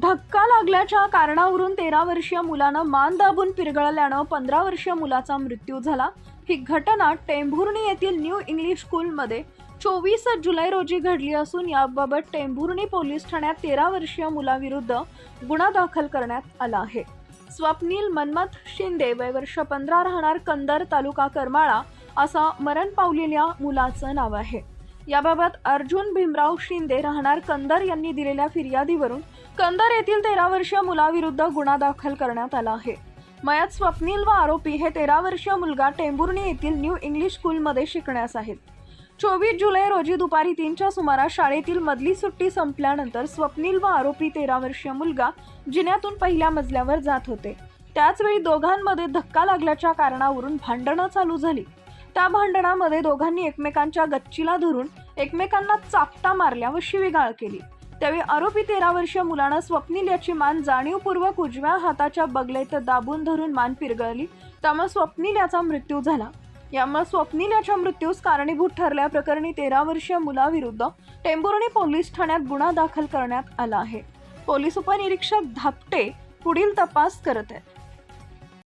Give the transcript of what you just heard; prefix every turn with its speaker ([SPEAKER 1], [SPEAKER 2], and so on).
[SPEAKER 1] धक्का लागल्याच्या कारणावरून तेरा वर्षीय मुलानं मान दाबून पिरगळल्यानं पंधरा वर्षीय मुलाचा मृत्यू झाला. ही घटना टेंभुर्णी येथील न्यू इंग्लिश स्कूलमध्ये चोवीस जुलै रोजी घडली असून याबाबत टेंभुर्णी पोलीस ठाण्यात तेरा वर्षीय मुलाविरुद्ध गुन्हा दाखल करण्यात आला आहे. स्वप्नील मन्मथ शिंदे वय वर्ष पंधरा राहणार कंदर तालुका करमाळा असा मरण पावलेल्या मुलाचं नाव आहे. याबाबत अर्जुन भीमराव शिंदे राहणार कंदर यांनी दिलेल्या फिर्यादीवरून कंदर येथील तेरा वर्षीय मुलाविरुद्ध गुन्हा दाखल करण्यात आला आहे. मयत स्वप्नील व आरोपी हे तेरा वर्षीय मुलगा टेंभुर्णी येथील न्यू इंग्लिश स्कूलमध्ये शिकण्यास आहेत. चोवीस जुलै रोजी दुपारी तीनच्या सुमारास शाळेतील मधली सुट्टी संपल्यानंतर स्वप्नील व आरोपी तेरा वर्षीय मुलगा जिन्यातून पहिल्या मजल्यावर जात होते. त्याचवेळी दोघांमध्ये धक्का लागल्याच्या कारणावरून भांडणं चालू झाली. त्या भांडणामध्ये दोघांनी एकमेकांच्या गच्चीला धरून एकमेकांना चापटा मारल्या व शिवीगाळ केली. त्यावेळी आरोपी तेरा वर्षीय मुलानं स्वप्नील याची मान जाणीवपूर्वक उजव्या हाताच्या बगलेत दाबून धरून मान पिरगळली. त्यामुळे स्वप्नील याचा मृत्यू झाला. यामुळे स्वप्नील याच्या मृत्यूस कारणीभूत ठरल्याप्रकरणी तेरा वर्षीय मुलाविरुद्ध टेंभुर्णी पोलीस ठाण्यात गुन्हा दाखल करण्यात आला आहे. पोलीस उपनिरीक्षक धापटे पुढील तपास करत आहेत.